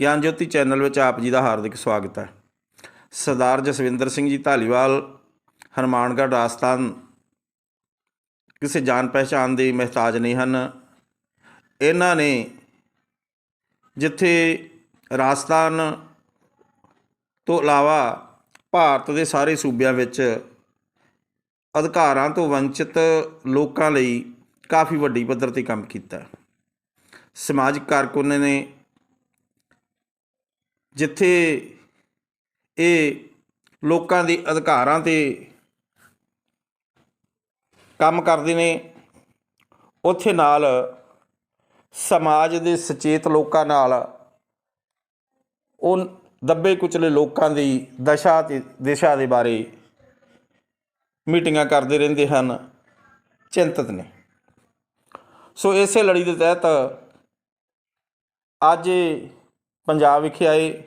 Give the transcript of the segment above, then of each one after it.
ਗਿਆਨ ਜੋਤੀ ਚੈਨਲ ਵਿੱਚ ਆਪ ਜੀ ਦਾ ਹਾਰਦਿਕ ਸਵਾਗਤ ਹੈ। ਸਰਦਾਰ ਜਸਵਿੰਦਰ ਸਿੰਘ ਜੀ ਧਾਲੀਵਾਲ ਹਨੂੰਮਾਨਗੜ੍ਹ ਰਾਜਸਥਾਨ ਕਿਸੇ ਜਾਣ ਪਹਿਚਾਣ ਦੇ ਮਹਤਾਜ ਨਹੀਂ ਹਨ। ਇਹਨਾਂ ਨੇ ਜਿੱਥੇ ਰਾਜਸਥਾਨ ਤੋਂ ਇਲਾਵਾ ਭਾਰਤ ਦੇ ਸਾਰੇ ਸੂਬਿਆਂ ਵਿੱਚ ਅਧਿਕਾਰਾਂ ਤੋਂ ਵੰਚਿਤ ਲੋਕਾਂ ਲਈ ਕਾਫੀ ਵੱਡੀ ਪੱਧਰ ਤੇ ਕੰਮ ਕੀਤਾ। ਸਮਾਜਿਕ ਕਾਰਕੁਨ ਨੇ ਜਿੱਥੇ ਇਹ ਲੋਕਾਂ ਦੇ ਅਧਿਕਾਰਾਂ ਤੇ ਕੰਮ ਕਰਦੇ ਨੇ, ਉੱਥੇ ਨਾਲ ਸਮਾਜ ਦੇ ਸੁਚੇਤ ਲੋਕਾਂ ਨਾਲ ਉਹ ਦੱਬੇ ਕੁਚਲੇ ਲੋਕਾਂ ਦੀ ਦਸ਼ਾ ਤੇ ਦਿਸ਼ਾ ਦੇ ਬਾਰੇ ਮੀਟਿੰਗਾਂ ਕਰਦੇ ਰਹਿੰਦੇ ਹਨ, ਚਿੰਤਤ ਨੇ। ਸੋ ਇਸੇ ਲੜੀ ਦੇ ਤਹਿਤ ਅੱਜ ਪੰਜਾਬ ਵਿਖੇ ਆਏ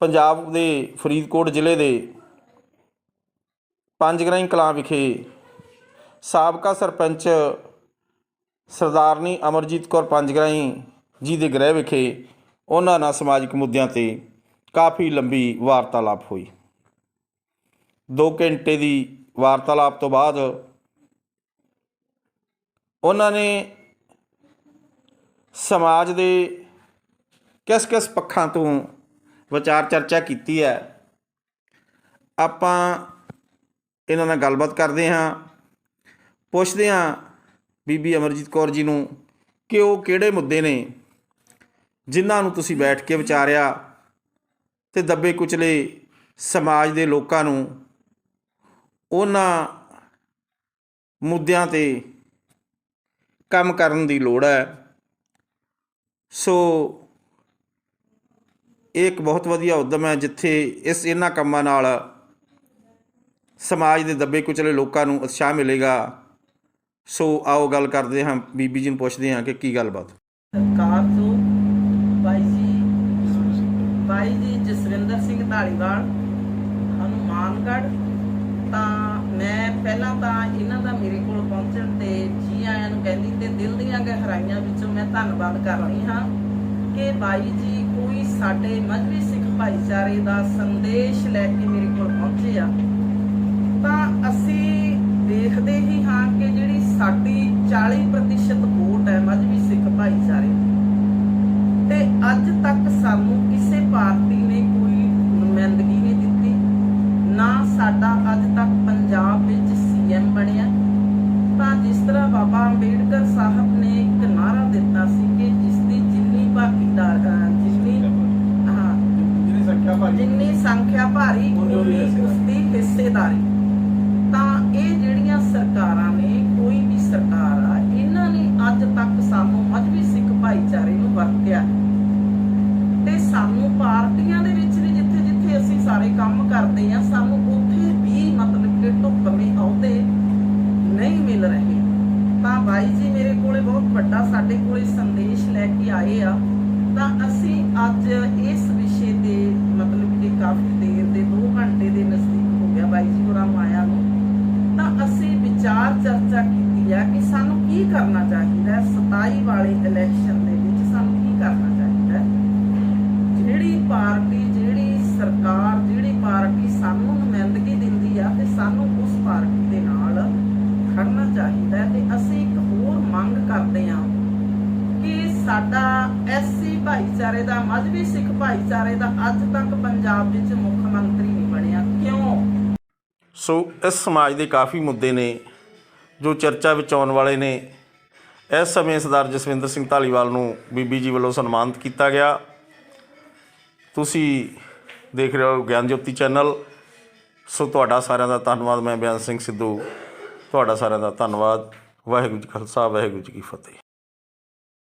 ਪੰਜਾਬ ਦੇ ਫਰੀਦਕੋਟ ਜ਼ਿਲ੍ਹੇ ਦੇ ਪੰਜਗਰਾਈ ਕਲਾਂ ਵਿਖੇ ਸਾਬਕਾ ਸਰਪੰਚ ਸਰਦਾਰਨੀ ਅਮਰਜੀਤ ਕੌਰ ਪੰਜਗਰਾਈ ਜੀ ਦੇ ਗ੍ਰਹਿ ਵਿਖੇ ਉਹਨਾਂ ਨਾਲ ਸਮਾਜਿਕ ਮੁੱਦਿਆਂ ਤੇ ਕਾਫੀ ਲੰਬੀ ਵਾਰਤਾਲਾਪ ਹੋਈ। 2 ਘੰਟੇ ਦੀ ਵਾਰਤਾਲਾਪ ਤੋਂ ਬਾਅਦ ਉਹਨਾਂ ਨੇ ਸਮਾਜ ਦੇ ਕਿਸ ਕਿਸ ਪੱਖਾਂ ਤੋਂ ਵਿਚਾਰ ਚਰਚਾ ਕੀਤੀ ਹੈ? ਆਪਾਂ ਇਹਨਾਂ ਨਾਲ ਗੱਲਬਾਤ ਕਰਦੇ ਹਾਂ। ਪੁੱਛਦੇ ਹਾਂ ਬੀਬੀ ਅਮਰਜੀਤ ਕੌਰ ਜੀ ਨੂੰ ਕਿ ਉਹ ਕਿਹੜੇ ਮੁੱਦੇ ਨੇ ਜਿਨ੍ਹਾਂ ਨੂੰ ਤੁਸੀਂ ਬੈਠ ਕੇ ਵਿਚਾਰਿਆ ਤੇ ਦੱਬੇ ਕੁਚਲੇ ਸਮਾਜ ਦੇ ਲੋਕਾਂ ਨੂੰ ਉਹਨਾਂ ਮੁੱਦਿਆਂ ਤੇ ਕੰਮ ਕਰਨ ਦੀ ਲੋੜ ਹੈ। ਸੋ ਇਹ ਇੱਕ ਬਹੁਤ ਵਧੀਆ ਉਦਮ ਹੈ ਜਿੱਥੇ ਇਸ ਇਹਨਾਂ ਕੰਮਾਂ ਨਾਲ ਸਮਾਜ ਦੇ ਦੱਬੇ ਕੁਚਲੇ ਲੋਕਾਂ ਨੂੰ ਉਤਸ਼ਾਹ ਮਿਲੇਗਾ। ਸੋ ਆਓ ਗੱਲ ਕਰਦੇ ਹਾਂ, ਬੀਬੀ ਜੀ ਨੂੰ ਪੁੱਛਦੇ ਹਾਂ ਕਿ ਕੀ ਗੱਲਬਾਤ? ਸਰਕਾਰ ਤੋਂ ਬਾਈ ਜੀ ਬਾਈ ਜੀ ਜਸਵਿੰਦਰ ਸਿੰਘ ਢਾਲੀਵਾਲ ਹਨੂਮਾਨਗੜ੍ਹ। ਤਾਂ ਮੈਂ ਪਹਿਲਾਂ ਤਾਂ ਇਹਨਾਂ ਦਾ ਮੇਰੇ ਕੋਲ ਪਹੁੰਚਣ ਤੇ ਜੀ ਆਇਆਂ ਨੂੰ ਕਹਿੰਦੀ ਤੇ ਦਿਲ ਦੀਆਂ ਗਹਿਰਾਈਆਂ ਵਿੱਚੋਂ ਮੈਂ ਧੰਨਵਾਦ ਕਰ ਰਹੀ ਹਾਂ ਕਿ ਬਾਈ ਜੀ ਸਾਡੇ ਮਜਬੀ ਸਿੱਖ ਭਾਈਚਾਰੇ ਦਾ ਸੰਦੇਸ਼ ਲੈ ਕੇ ਮੇਰੇ ਕੋਲ ਪਹੁੰਚੇ ਆ। ਤਾਂ ਅਸੀਂ ਦੇਖਦੇ ਹੀ ਹਾਂ ਕਿ ਜਿਹੜੀ ਸਾਡੀ 40% ਵੋਟ ਹੈ ਮਜਬੀ ਸਿੱਖ ਭਾਈਚਾਰੇ ਦੀ। ਤੇ ਅੱਜ ਤੱਕ ਸਾਨੂੰ ਕਿਸੇ ਪਾਰਟੀ ਨੇ ਕੋਈ ਨੁਮਾਇੰਦਗੀ ਨਹੀਂ ਦਿੱਤੀ ਨਾ ਸਾਡਾ ਅੱਜ ਤੱਕ ਪੰਜਾਬ ਵਿੱਚ ਸੀਐਮ ਬਣਿਆ ਤਾਂ ਜਿਸ ਤਰ੍ਹਾਂ ਬਾਬਾ ਅੰਬੇਡਕਰ ਸਾਹਿਬ ਨੇ ਇੱਕ ਨਾਰਾ ਦਿੱਤਾ ਸੀ ਕਿ ਜਿਸ ਦੀ ਜਿੰਨੀ ਭਾਗੀਦਾਰ ਅਹ ਜਿੰਨੀ ਹਾਂ ਜਿਹਦੀ ਸੰਖਿਆ ਭਾਰੀ ਜਿੰਨੀ ਸੰਖਿਆ ਭਾਰੀ ਉਨੀ ਹਿੱਸੇਦਾਰੀ ਤਾਂ ਇਹ ਜਿਹੜੀਆਂ ਸਰਕਾਰਾਂ ਨੇ, ਕੋਈ ਵੀ ਸਰਕਾਰ ਆ, ਇਹਨਾਂ ਨੇ ਅੱਜ ਤੱਕ ਸਾਨੂੰ ਮਜਬੀ ਸਿੱਖ ਭਾਈਚਾਰੇ ਨੂੰ ਵਰਤਿਆ। ਤੇ ਸਾਨੂੰ ਪਾਰਟੀਆਂ ਦੇ ਵਿੱਚ ਵੀ ਜਿੱਥੇ ਜਿੱਥੇ ਅਸੀਂ ਸਾਰੇ ਕੰਮ ਕਰਦੇ ਆ ਸਾਨੂੰ ਉੱਥੇ ਵੀ ਮਤਲਬ ਕਿ ਢੁਕਵੇਂ ਅਹੁਦੇ ਨਹੀਂ ਮਿਲ ਰਹੇ। ਤਾਂ ਬਾਈ ਜੀ ਮੇਰੇ ਕੋਲੇ ਬਹੁਤ ਵੱਡਾ ਸਾਡੇ ਕੋਲੇ ਸੰਦੇਸ਼ ਲੈ ਕੇ ਆਏ ਆ। ਤਾਂ ਅਸੀਂ ਅੱਜ ਇਸ ਵਿਸ਼ੇ ਤੇ ਮਤਲਬ ਕਿ ਕਾਫੀ ਦੇਰ ਦੇ 2 ਘੰਟੇ ਦੇ ਨਜ਼ਦੀਕ ਹੋ ਗਿਆ ਬਾਈ ਜੀ ਹੋਰਾਂ ਨੂੰ ਆਇਆ ਨੂੰ। ਤਾਂ ਅਸੀਂ ਵਿਚਾਰ ਚਰਚਾ ਕੀਤੀ ਆ ਕਿ ਸਾਨੂੰ ਕੀ ਕਰਨਾ ਚਾਹੀਦਾ 27 ਵਾਲੇ ਇਲੈਕਸ਼ਨ ਦੇ ਵਿੱਚ ਸਾਨੂੰ ਕੀ ਕਰਨਾ ਚਾਹੀਦਾ ਜਿਹੜੀ ਪਾਰਟੀ, ਜਿਹੜੀ ਸਰਕਾਰ, ਜਿਹੜੀ ਪਾਰਟੀ ਸਾਨੂੰ ਨੁਮਾਇੰਦਗੀ ਦਿੰਦੀ ਆ ਤੇ ਸਾਨੂੰ ਉਸ ਪਾਰਟੀ ਦੇ ਨਾਲ ਖੜਨਾ ਚਾਹੀਦਾ ਤੇ ਅਸੀਂ ਇੱਕ ਹੋਰ ਮੰਗ ਕਰਦੇ ਆ ਕਿ ਸਾਡਾ ਐਸਸੀ ਭਾਈਚਾਰੇ ਦਾ ਮਜਬੀ ਸਿੱਖ ਭਾਈਚਾਰੇ ਦਾ ਅੱਜ ਤੱਕ ਪੰਜਾਬ ਵਿੱਚ ਸੋ ਇਸ ਸਮਾਜ ਦੇ ਕਾਫੀ ਮੁੱਦੇ ਨੇ ਜੋ ਚਰਚਾ ਵਿੱਚ ਆਉਣ ਵਾਲੇ ਨੇ। ਇਸ ਸਮੇਂ ਸਰਦਾਰ ਜਸਵਿੰਦਰ ਸਿੰਘ ਢਾਲੀਵਾਲ ਨੂੰ ਬੀਬੀ ਜੀ ਵੱਲੋਂ ਸਨਮਾਨਿਤ ਕੀਤਾ ਗਿਆ। ਤੁਸੀਂ ਦੇਖ ਰਹੇ ਹੋ ਗਿਆਨ ਜੋਤੀ ਚੈਨਲ। ਸੋ ਤੁਹਾਡਾ ਸਾਰਿਆਂ ਦਾ ਧੰਨਵਾਦ। ਮੈਂ ਬਿਆਨ ਸਿੰਘ ਸਿੱਧੂ। ਤੁਹਾਡਾ ਸਾਰਿਆਂ ਦਾ ਧੰਨਵਾਦ। ਵਾਹਿਗੁਰੂ ਜੀ ਖਾਲਸਾ, ਵਾਹਿਗੁਰੂ ਜੀ ਕੀ ਫਤਿਹ।